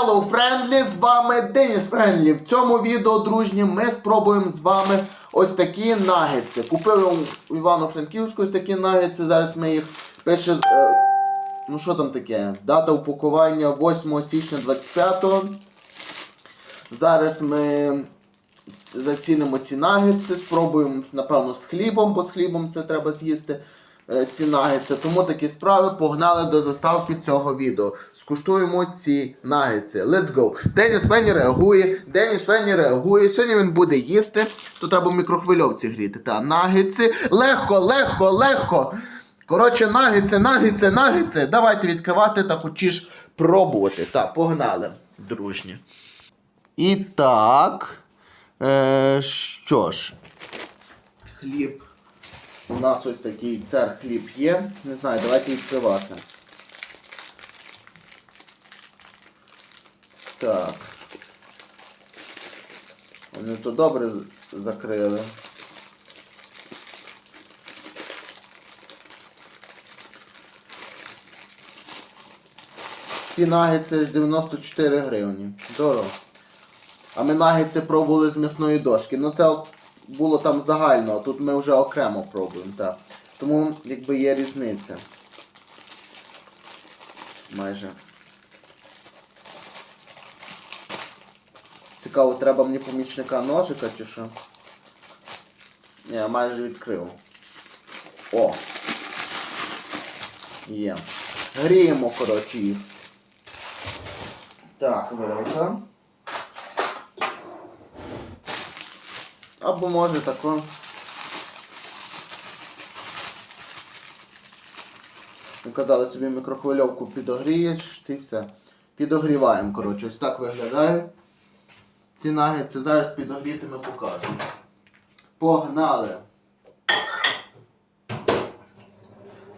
Hello, Friendly! З вами Деніс Френдлі. В цьому відео, дружні, ми спробуємо з вами ось такі нагетси. Купив у Івано-Франківську ось такі нагетси. Зараз ми їх пише. е, ну що там таке? Дата упакування 8 січня 25-го. Зараз ми зацінимо ці нагетси, спробуємо, напевно, з хлібом, бо з хлібом це треба з'їсти ці нагетси. Тому такі справи погнали до заставки цього відео. Скуштуємо ці нагетси. Let's go. Деніс Фенні реагує. Деніс Фенні реагує. Сьогодні він буде їсти. Тут треба в мікрохвильовці гріти. Та нагетси. Легко, легко, легко. Коротше, нагетси, нагетси, нагетси. Давайте відкривати та хочеш пробувати. Так, погнали, дружні. І так. Е, що ж, хліб. У нас ось такий цар хліб є. Не знаю, давайте відкривати. Так. Вони то добре закрили. Ці нагетси ж 94 гривні. Дорого. А ми нагетси пробували з м'ясної дошки. Ну це було там загально, а тут ми вже окремо пробуємо. Так. Тому якби є різниця. Майже. Цікаво, треба мені помічника ножика чи що? Ні, я майже відкрив. О! Є. Гріємо, коротше, їх. Так, вилка. Або може тако. Казали собі мікрохвильовку підогрієш, ти все. Підогріваємо, коротше, ось так виглядає. Ці нагетси зараз підогріти ми покажемо. Погнали!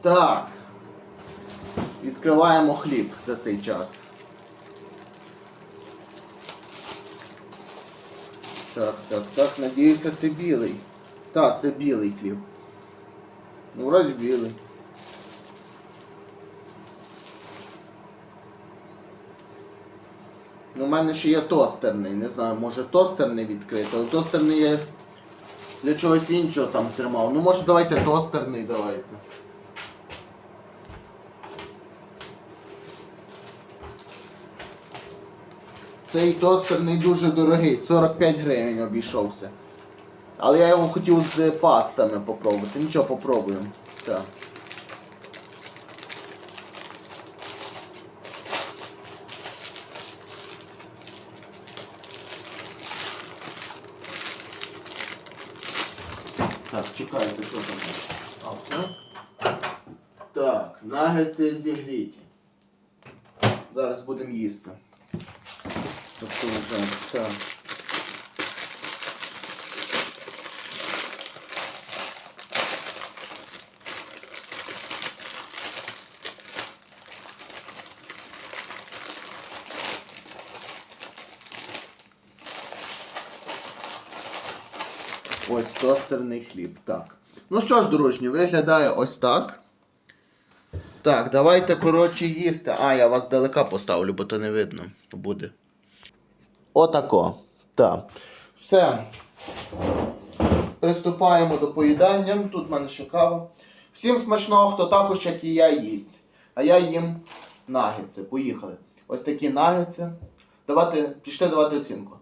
Так. Відкриваємо хліб за цей час. Так, так, так, надіюся, це білий. Так, це білий хліб. Ну, вроді білий. Ну, у мене ще є тостерний. Не знаю, може тостерний відкрити, але тостерний я для чогось іншого там тримав. Ну, може давайте тостерний давайте. Цей тостер не дуже дорогий, 45 гривень обійшовся. Але я його хотів з пастами попробувати. Нічого, попробуємо. Так. Так, чекайте, що там. А, все? Так, нагетси зігріті. Зараз будемо їсти. Тобто вже, так. Ось тостерний хліб. Так. Ну що ж, дружні, виглядає ось так. Так, давайте, коротше, їсти. А, я вас далека поставлю, бо то не видно буде. Отако. Так. Все. Приступаємо до поїдання. Тут в мене ще кава. Всім смачного, хто також, як і я, їсть. А я їм нагетси. Поїхали. Ось такі нагетси. Давайте, пішли давати оцінку.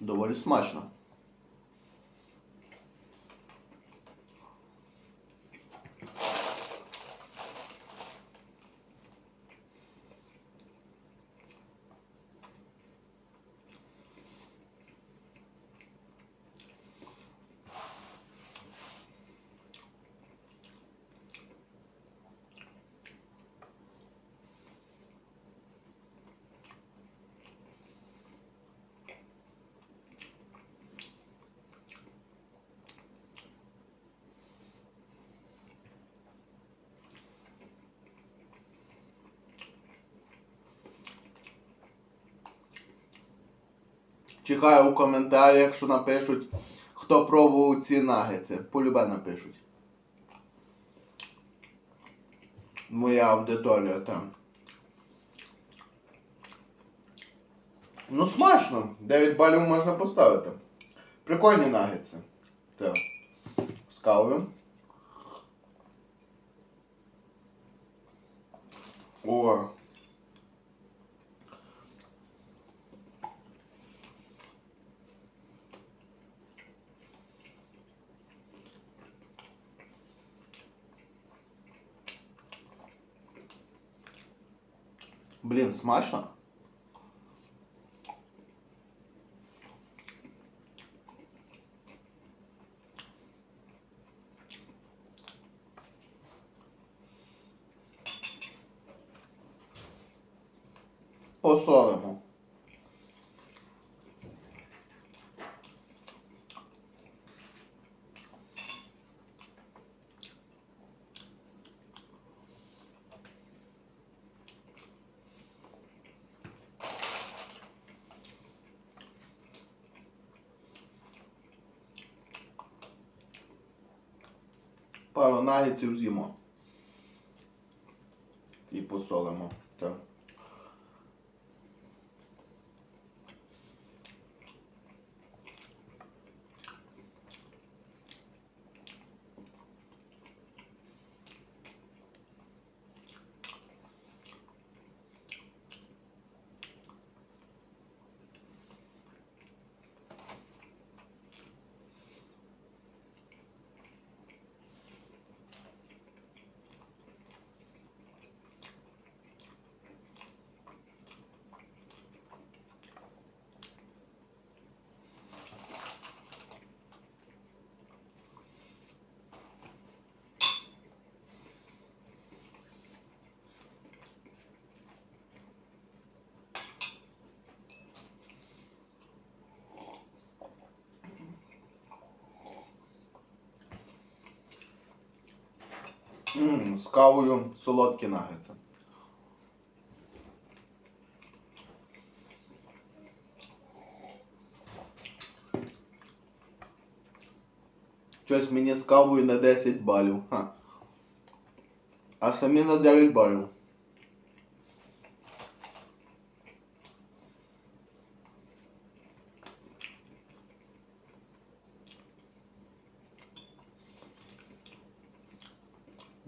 Доволі смачно. Чекаю у коментарях, що напишуть, хто пробував ці нагетси. Полюбе напишуть. Моя аудиторія там. Ну, смачно. 9 балів можна поставити. Прикольні нагетси. Так. З кавою. О. Блін, смачно. Пару нагетсів з'їмо. І посолимо. Так. Ммм, з кавою солодкі нагетси. Щось мені з кавою на 10 балів. Ха. А самі на 9 балів.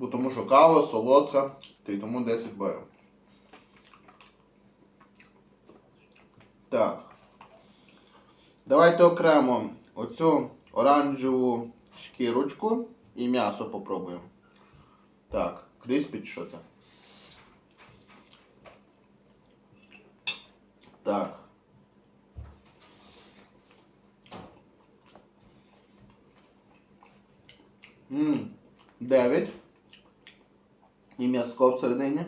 Тому що кава солодка, та й тому 10 балів. Так. Давайте окремо оцю оранжеву шкірочку і м'ясо попробуємо. Так, кріспіт що це? Так. Ммм, 9. М'яско всередині.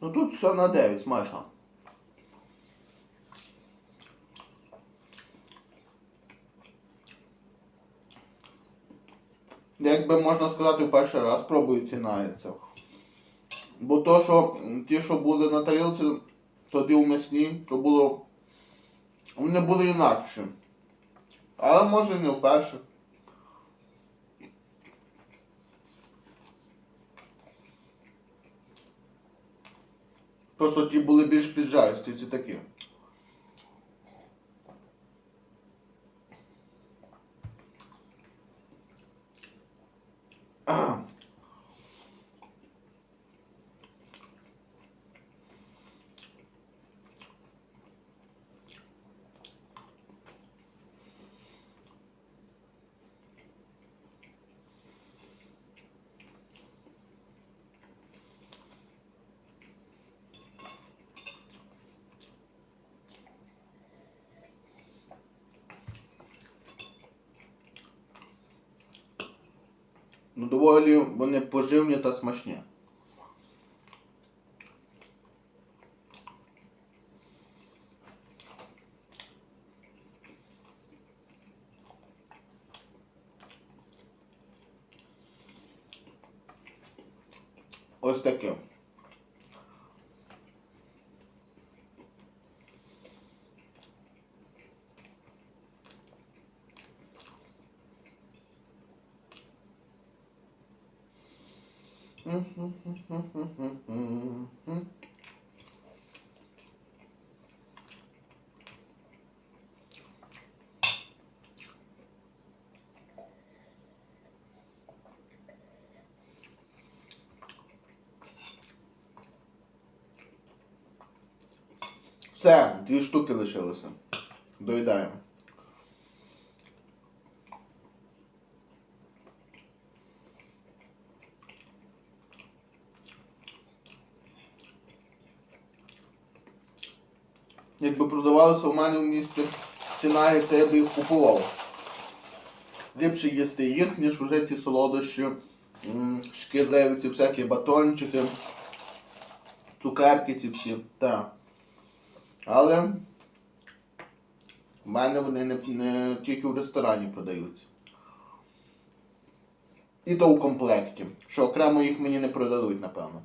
Ну тут все на 9, смачно. Якби можна сказати, перший раз пробую ці нагетси. Бо то, що ті, що були на тарілці, тоді у м'ясні, то було. Вони були інакші. Але може не вперше. Просто ті були більш піджаристі, ці такі. Ну, доволі вони поживні та смачні. ось таке. Все, дві штуки лишилося. Доїдаємо. Якби продавалося у мене в місті ціна, і це я б їх купував. Ліпше їсти їх, ніж уже ці солодощі, шкідливі, ці всякі батончики, цукерки ці всі. Так. Але в мене вони не, не тільки в ресторані продаються. І то в комплекті. Що окремо їх мені не продадуть, напевно.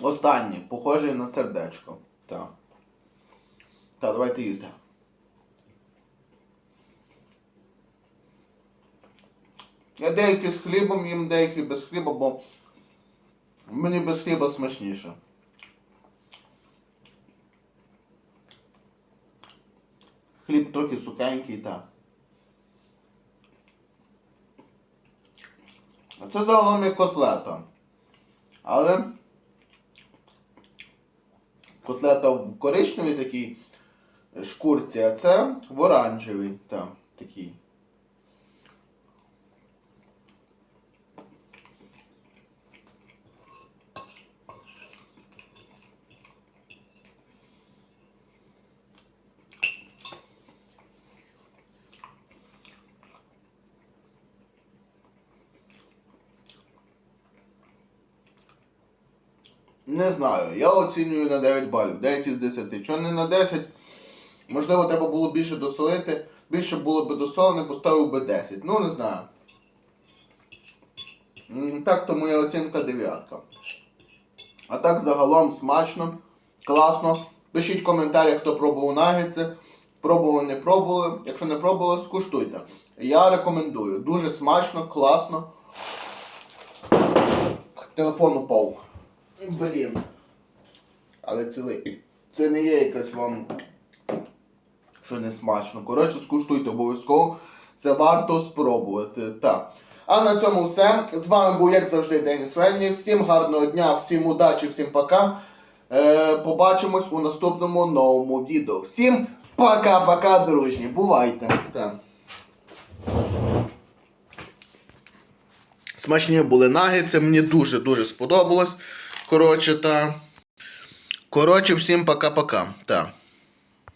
Останнє, похоже на сердечко. Так. Так, давайте їсти. Я деякі з хлібом їм, деякі без хліба, бо мені без хліба смачніше. Хліб трохи сухенький, так. А це загалом як котлета. Але котлета в коричневій такій шкурці, а це в оранжевій. Та, такій. Не знаю. Я оцінюю на 9 балів. 9 із 10. Чого не на 10? Можливо, треба було більше досолити. Більше було б досолене, поставив би 10. Ну, не знаю. Так, то моя оцінка 9. А так загалом смачно, класно. Пишіть в коментарях, хто пробував нагетси. Пробували, не пробували. Якщо не пробували, скуштуйте. Я рекомендую. Дуже смачно, класно. Телефон упав. Блін. Але цілий. Це не є якась вам. Що не смачно. Коротше, скуштуйте обов'язково. Це варто спробувати. Так. А на цьому все. З вами був, як завжди, Деніс Френлі. Всім гарного дня, всім удачі, всім пока. Е, побачимось у наступному новому відео. Всім пока-пока, дружні. Бувайте. Так. Смачні були нагетси, мені дуже-дуже сподобалось. Коротше, та. Коротше, всім пока-пока. Так.